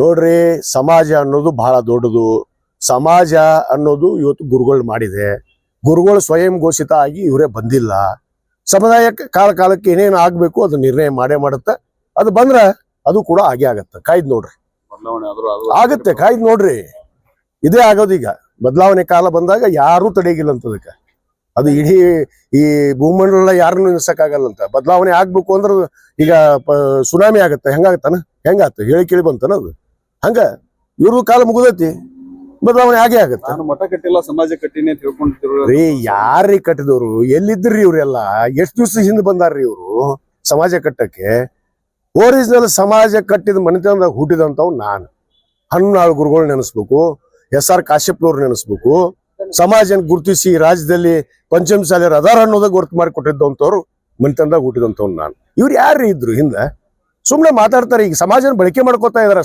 ನೋಡ್ರಿ ಸಮಾಜ ಅನ್ನೋದು ಬಹಳ ದೊಡ್ಡದು. ಸಮಾಜ ಅನ್ನೋದು ಇವತ್ತು ಗುರುಗಳು ಮಾಡಿದೆ. ಗುರುಗಳು ಸ್ವಯಂ ಘೋಷಿತ ಆಗಿ ಇವರೇ ಬಂದಿಲ್ಲ. ಸಮುದಾಯ ಕಾಲ ಕಾಲಕ್ಕೆ ಏನೇನು ಆಗ್ಬೇಕು ಅದು ನಿರ್ಣಯ ಮಾಡೇ ಮಾಡುತ್ತೆ. ಅದು ಬಂದ್ರ ಅದು ಕೂಡ ಆಗೇ ಆಗತ್ತೆ. ಕಾಯ್ದು ನೋಡ್ರಿ. ಆಗತ್ತೆ ಕಾಯ್ದು ನೋಡ್ರಿ. ಇದೇ ಆಗೋದೀಗ ಬದಲಾವಣೆ ಕಾಲ ಬಂದಾಗ ಯಾರೂ ತಡೆಗಿಲ್ಲ ಅಂತ ಅದಕ್ಕೆ ಅದು ಇಡೀ ಈ ಭೂಮಂಡಲ ಯಾರನ್ನು ನಿಲ್ಸಕ್ಕಾಗಲ್ಲಂತ ಬದಲಾವಣೆ ಆಗ್ಬೇಕು ಅಂದ್ರೆ ಈಗ ಸುನಾಮಿ ಆಗತ್ತೆ. ಹೆಂಗಾಗತ್ತಾನ? ಹೆಂಗಾತ? ಹೇಳಿ ಕೇಳಿ ಬಂತಾನ ಅದು? ಹಂಗ? ಇವ್ರ ಕಾಲ ಮುಗಿದೈತಿ. ಬದಲಾವಣೆ ಆಗೇ ಆಗತ್ತ. ಮಠ ಕಟ್ಟಿಲ್ಲ ಸಮಾಜ ಕಟ್ಟಿನಿ ಅಂತ ತಿಳ್ಕೊಂಡು ರೀ ಯಾರೀ ಕಟ್ಟಿದವ್ರು? ಎಲ್ಲಿದ್ರಿ ಇವ್ರೆಲ್ಲ? ಎಷ್ಟ್ ದಿವ್ಸ ಹಿಂದೆ ಬಂದಾರ್ರಿ ಇವ್ರು? ಸಮಾಜ ಕಟ್ಟಕ್ಕೆ? ಒರಿಜಿನಲ್ ಸಮಾಜ ಕಟ್ಟಿದ ಮನೆತನದಾಗ ಹುಟ್ಟಿದಂತವ್ ನಾನು. ಹನ್ನಾಳು ಗುರುಗಳು ನೆನೆಸ್ಬೇಕು. S R ಕಾಶ್ಯಪ್ನವ್ರು ನೆನೆಸ್ಬೇಕು. ಸಮಾಜನ ಗುರುತಿಸಿ ರಾಜ್ಯದಲ್ಲಿ ಪಂಚಮ ಶಾಲೆ ಅದಾರ ಅನ್ನೋದ ಗುರುತು ಮಾಡಿ ಕೊಟ್ಟಿದ್ದಂಥವ್ರು ಮನೆತನದಾಗ ಹುಟ್ಟಿದಂಥವ್ನು ನಾನು. ಇವ್ರು ಯಾರು ಇದ್ರು ಹಿಂದೆ? ಸುಮ್ಮನೆ ಮಾತಾಡ್ತಾರೆ, ಈಗ ಸಮಾಜನ ಬಳಕೆ ಮಾಡ್ಕೋತಾ ಇದಾರೆ